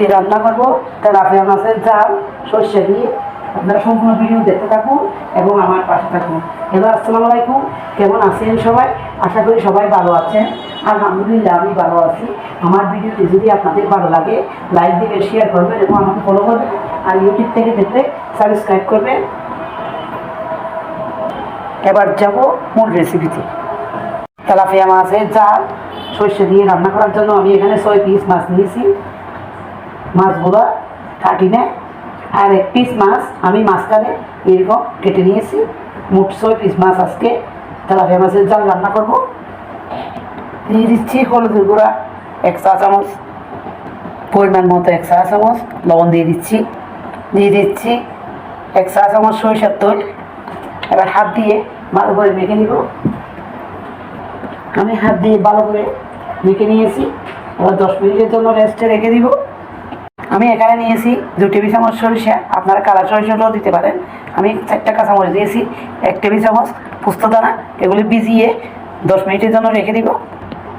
আজকে রান্না করব। তেলাপিয়া মাছের ঝাল সর্ষে দিয়ে আপনারা সম্পূর্ণ ভিডিও দেখতে থাকুন এবং আমার পাশে থাকুন। হ্যালো, আসসালামু আলাইকুম। কেমন আছেন সবাই? আশা করি সবাই ভালো আছেন। আলহামদুলিল্লাহ, আমি ভালো আছি। আমার ভিডিওটি যদি আপনাদের ভালো লাগে, লাইক দিবেন শেয়ার করবেন এবং আমাকে ফলো করবেন আর ইউটিউব থেকে দেখতে সাবস্ক্রাইব করবেন। এবার যাব মূল রেসিপিতে তেলাপিয়া মাছের জাল সর্ষে দিয়ে রান্না করার জন্য আমি এখানে ছয় পিস মাছ নিয়েছি। মাছগুলো কাটি নেয় আর এক পিস মাছ আমি মাঝখানে এরকম কেটে নিয়েছি। মোট ছয় পিস মাছ আজকে তেলাপিয়া মাছের জাল রান্না করব। দিয়ে দিচ্ছি হলুদের গুঁড়া, এক চা চামচ। পরিমাণ মতো এক চা চামচ লবণ দিয়ে দিচ্ছি। দিয়ে দিচ্ছি এক চা চামচ সরিষার তেল। এবার হাত দিয়ে ভালো করে মেখে নিব। আমি হাত দিয়ে ভালো করে মেখে নিয়েছি। এবার দশ মিনিটের জন্য রেস্টে রেখে দিব। আমি এখানে নিয়েছি দু টেবিল চামচ সরিষা, আপনারা কালা সরিষাটাও দিতে পারেন। আমি চারটা কাঁচামরিচ দিয়েছি, এক টেবিল চামচ পুস্তদানা এগুলি ভিজিয়ে দশ মিনিটের জন্য রেখে দিব।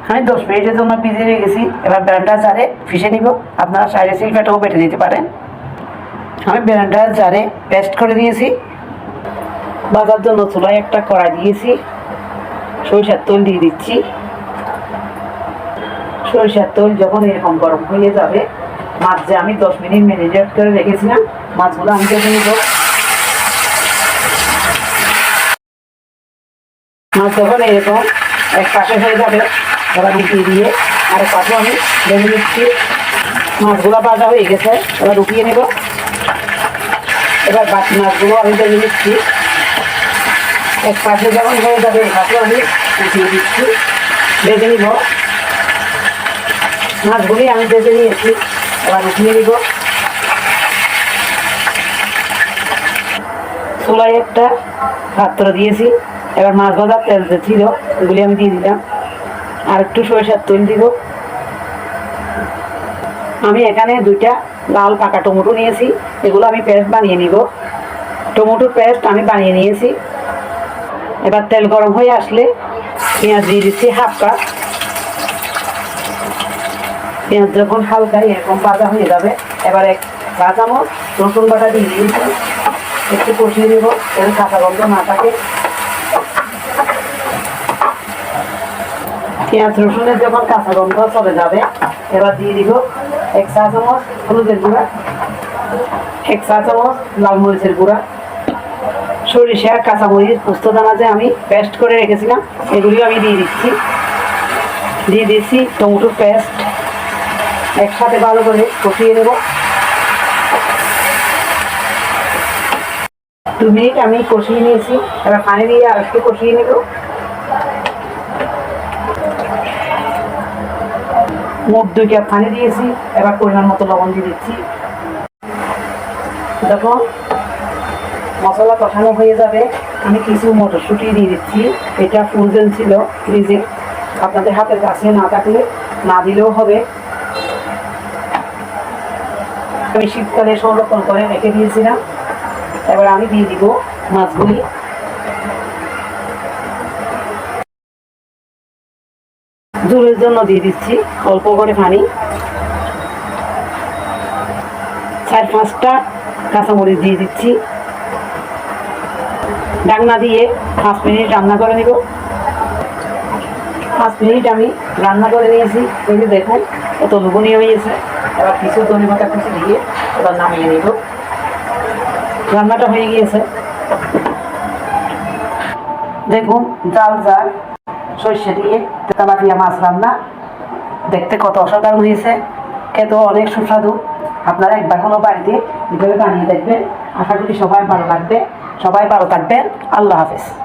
আমি দশ মিনিটের জন্য ভিজিয়ে রেখেছি, এবার ব্যান্ডার জারে ফিসে নিব। আপনারা সাইডে সিলফেটাও বেটে দিতে পারেন। আমি ব্যান্ডার জারে পেস্ট করে দিয়েছি। বাজার জন্য চুলায় একটা কড়াই দিয়েছি। সরিষার তেল দিয়ে দিচ্ছি। সরিষার তেল যখন এরকম গরম হয়ে যাবে মাছ যে আমি দশ মিনিট ম্যারিনেট করে রেখেছিলাম, মাছগুলো আমি দেখে নিব। মাছ যখন এরকম এক পাশে হয়ে যাবে এবার উঠিয়ে দিয়ে, আর পাশে আমি ভেজে নিচ্ছি। মাছগুলো ভাজা হয়ে গেছে এবার উঠিয়ে নেব। এবার বাকি মাছগুলো আমি ভেজে নিচ্ছি। এক পাশে যখন হয়ে যাবে পাশে আমি উঠিয়ে দিচ্ছি ভেজে নিব। মাছগুলি আমি ভেজে নিয়েছি। এবার উঠিয়ে নিব চুলায় একটা পাত্র দিয়েছি। এবার মাছ ভাজার তেল যে ছিল এগুলি আমি দিয়ে দিলাম। আর একটু সরিষার তেল দিব। আমি এখানে দুইটা লাল পাকা টমেটো নিয়েছি। এগুলো আমি পেস্ট বানিয়ে নিব। টমেটোর পেস্ট আমি বানিয়ে নিয়েছি। এবার তেল গরম হয়ে আসলে পেঁয়াজ দিয়ে দিচ্ছি হাফ কাপ। পেঁয়াজ যখন হালকা এরকম ভাজা হয়ে যাবে, এবার এক চা চামচ রসুন বাটা দিয়ে দিয়েছি। একটু কষিয়ে নেব, এর কাঁচা গন্ধ না থাকে। পেঁয়াজ, রসুনের যখন কাঁচা গন্ধ চলে যাবে, এবার দিয়ে দিব এক চা চামচ হলুদের গুঁড়া, এক চা চামচ লাল মরিচের গুঁড়া সরিষা কাঁচামরিচ, পোস্ত দানা যে আমি পেস্ট করে রেখেছিলাম, এগুলিও আমি দিয়ে দিচ্ছি। দিয়ে দিচ্ছি টমেটো পেস্ট একসাথে ভালো করে কষিয়ে নেব। দু মিনিট আমি কষিয়ে নিয়েছি। এবার পানি দিয়ে আর একটু কষিয়ে নেব। মোট দুই কাপ পানি দিয়েছি। এবার পরিমাণ মতো লবণ দিয়ে দিচ্ছি। দেখো মশলা কষানো হয়ে যাবে। আমি কিছু মটরশুঁটি দিয়ে দিচ্ছি। এটা ফ্রোজেন ছিল, ফ্রিজে। আপনাদের হাতের কাছে না থাকলে না দিলেও হবে। আমি শীতকালে সংরক্ষণ করে রেখে দিয়েছিলাম। এবার আমি দিয়ে দিব মাছগুলি। ঝোলের জন্য দিয়ে দিচ্ছি অল্প করে পানি। চার পাঁচটা কাঁচামরিচ দিয়ে দিচ্ছি। ডাকনা দিয়ে পাঁচ মিনিট রান্না করে নিব। পাঁচ মিনিট আমি রান্না করে নিয়েছি। দেখুন, কত লুবনীয় হয়েছে। এবার কিছু ধনে পাতা কিছু দিয়ে এবার নামিয়ে নিব। রান্নাটা হয়ে গিয়েছে। দেখুন, জাল জাল, সর্ষে দিয়ে তেলাপিয়া মাছ রান্না। দেখতে কত অসাধারণ হয়েছে। খেতেও অনেক সুস্বাদু। আপনারা একবার হলো বাড়িতে এভাবে বানিয়ে দেখবেন। আশা করি সবাই ভালো লাগবে। সবাই ভালো থাকবেন। আল্লাহ হাফেজ।